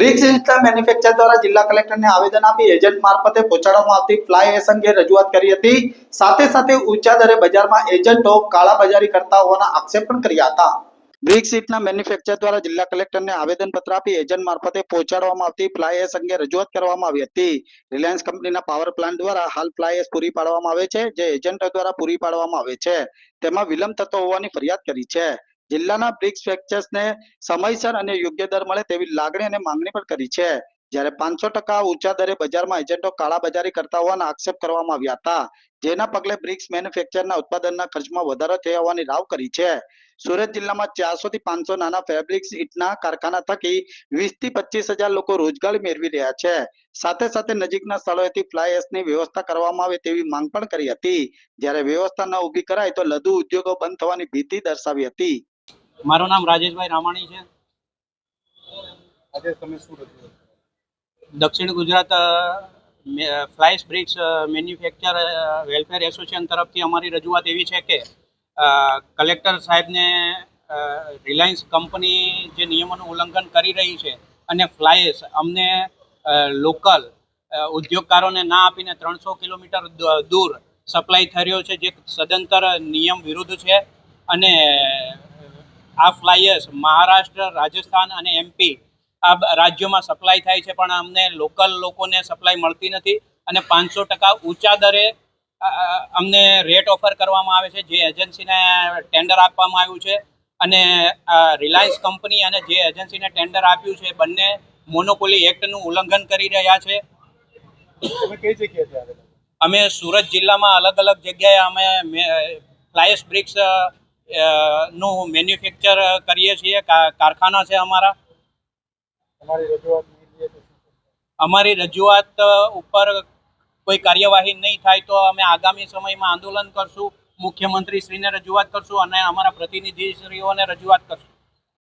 BRICS manufacture દ્વારા જિલ્લા કલેક્ટરને આવેદન આપી એજન્ટ મારફતે પહોંચાડવામાં આવતી ફ્લાય એશ અંગે રજૂઆત કરી હતી. સાથે સાથે ઊંચા દરે બજારમાં એજન્ટો કાળાબજારી કરતા હોવાના આક્ષેપ પણ કર્યા હતા. બ્રિક્સ સીટના મેન્યુફેક્ચર દ્વારા જિલ્લા કલેક્ટરને આવેદન પત્ર આપી એજન્ટ મારફતે પહોંચાડવામાં આવતી ફ્લાય અંગે રજૂઆત કરવામાં આવી હતી. રિલાયન્સ કંપનીના પાવર પ્લાન્ટ દ્વારા હાલ ફ્લાય પૂરી પાડવામાં આવે છે, જે એજન્ટો દ્વારા પૂરી પાડવામાં આવે છે. તેમાં વિલંબ થતો હોવાની ફરિયાદ કરી છે. જિલ્લાના બ્રિક્સ ફેક્ચર્સને સમયસર અને યોગ્ય દર મળે તેવી લાગણી અને માંગણી પણ કરી છે. જ્યારે પાંચસો ટકા ઊંચા દરે બજારમાં એજન્ટો કાળાબજારી કરતા હોવાના આક્ષેપ કરવામાં આવ્યા હતા, જેના પગલે બ્રિક્સ મેન્યુફેક્ચરના ઉત્પાદનના ખર્ચમાં વધારો થયો હોવાની રાવ કરી છે. સુરત જિલ્લામાં ચારસો થી પાંચસો નાના ફેબ્રિક્સ ઈટના કારખાના થકી વીસથી પચીસ હજાર લોકો રોજગારી મેળવી રહ્યા છે. સાથે સાથે નજીકના સ્થળોએથી ફ્લાય એશની વ્યવસ્થા કરવામાં આવે તેવી માંગ પણ કરી હતી. જ્યારે વ્યવસ્થા ન ઊભી કરાય તો લઘુ ઉદ્યોગો બંધ થવાની ભીતિ દર્શાવી હતી. મારું નામ રાજેશભાઈ રામાણી છે. આજે તમે શું દક્ષિણ Gujarat fly ash bricks manufacture welfare association તરફથી અમારી રજૂઆત એવી છે કે કલેક્ટર સાહેબને રિલાયન્સ કંપની જે નિયમોનું ઉલ્લંઘન કરી રહી છે અને ફ્લાયસ અમને લોકલ ઉદ્યોગકારોને ના આપીને ત્રણસો કિલોમીટર દૂર સપ્લાય થઈ રહ્યો છે જે સદંતર નિયમ વિરુદ્ધ છે અને આ ફ્લાયર્સ મહારાષ્ટ્ર રાજસ્થાન અને એમપી આ રાજ્યોમાં સપ્લાય થાય છે પણ અમને લોકલ લોકોને સપ્લાય મળતી નથી અને પાંચસો ટકા ઊંચા દરે અમને રેટ ઓફર કરવામાં આવે છે જે એજન્સીને ટેન્ડર આપવામાં આવ્યું છે અને રિલાયન્સ કંપની અને જે એજન્સીને ટેન્ડર આપ્યું છે બંને મોનોપોલી એક્ટનું ઉલ્લંઘન કરી રહ્યા છે. અમે સુરત જિલ્લામાં અલગ અલગ જગ્યાએ અમે ફ્લાયસ બ્રિક્સ નું મેન્યુફેક્ચર કરીએ છીએ કારખાના છે અમારા? અમારી રજૂઆત ઉપર કોઈ કાર્યવાહી નહીં થાય તો અમે આગામી સમયમાં આંદોલન કરશું મુખ્યમંત્રી શ્રીને રજૂઆત કરશું અને અમારા પ્રતિનિધિશ્રીઓને રજૂઆત કરશું